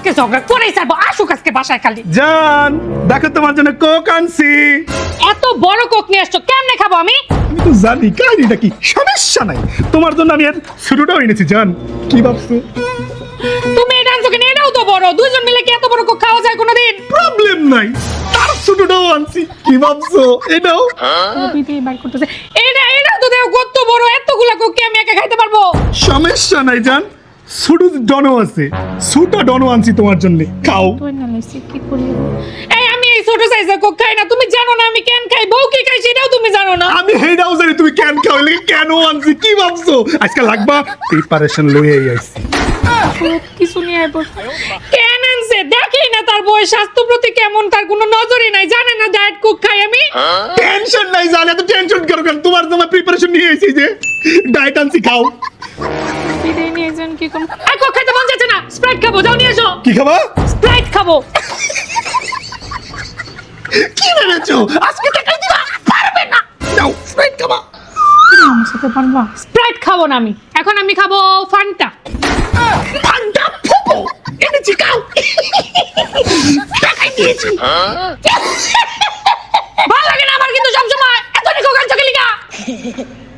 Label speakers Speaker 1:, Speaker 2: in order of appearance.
Speaker 1: আজকে ঝগড়া করেই ছাড়বো আসুক আজকে বাসায় খালি।
Speaker 2: জান দেখো তোমার জন্য কোক আনছি।
Speaker 1: এত বড় কোক নিয়ে আসছো কেমনে খাব আমি?
Speaker 2: আমি তো জানি কাহিনীটা কি? সমস্যা নাই। তোমার জন্য আমি আর শুরুটাও এনেছি জান। কি ভাবছ?
Speaker 1: তুমি এটা আনছো কেন? এটাও তো বড়। দুইজন মিলে কি এত বড় কোক খাওয়া যায় কোনোদিন?
Speaker 2: প্রবলেম নাই। তার শুরুটাও আনছি। কি ভাবছ? এটাও?
Speaker 1: বার করতেছে। এটা এটাও তো দেখো কত বড় এতগুলা কোক কি আমি একা খাইতে পারব।
Speaker 2: সমস্যা নাই জান। শুধু ডনো আছে। সুটা ডনো আনছি তোমার জন্য। খাও।
Speaker 1: তুই না লইছি কি করি এই আমি এই ছোট সাইজের কোক খাই না। তুমি জানো না আমি কেন খাই? বউ কি খাই সেটাও তুমি জানো না।
Speaker 2: আমি জানি তুমি কেন খাও এলাকা কেন আনছি? কি ভাবছ? আজকে লাগবা? প্রিপারেশন লইয়ে আইছি।
Speaker 1: কিছু নিয়ে আইবো। কেন আনছে? দেখেই না তার বয়স। স্বাস্থ্য প্রতি কেমন? তার কোনো নজরই নাই। জানে না ডায়েট কোক খাই আমি?
Speaker 2: টেনশন নাই জানে তো টেনশন করো কেন তোমার জন্য প্রিপারেশন নিয়ে যে। ডায়েট আনছি খাও।
Speaker 1: বিদায় নিয়ে যান কি কম কোক খাইতে মন যাচ্ছে না স্প্রাইট খাব যাও নিয়ে এসো।
Speaker 2: কি খাবা?
Speaker 1: স্প্রাইট খাব।
Speaker 2: কি ভেবেছো? আজকে টাকা দিবা? পারবে না। নাও স্প্রাইট খাবা।
Speaker 1: আমার সাথে পারবা স্প্রাইট খাব না আমি। এখন আমি খাব ফান্টা
Speaker 2: ঠান্ডা ফুপো। এনেছি খাও। টাকাই দিয়েছি।
Speaker 1: ভালো লাগে না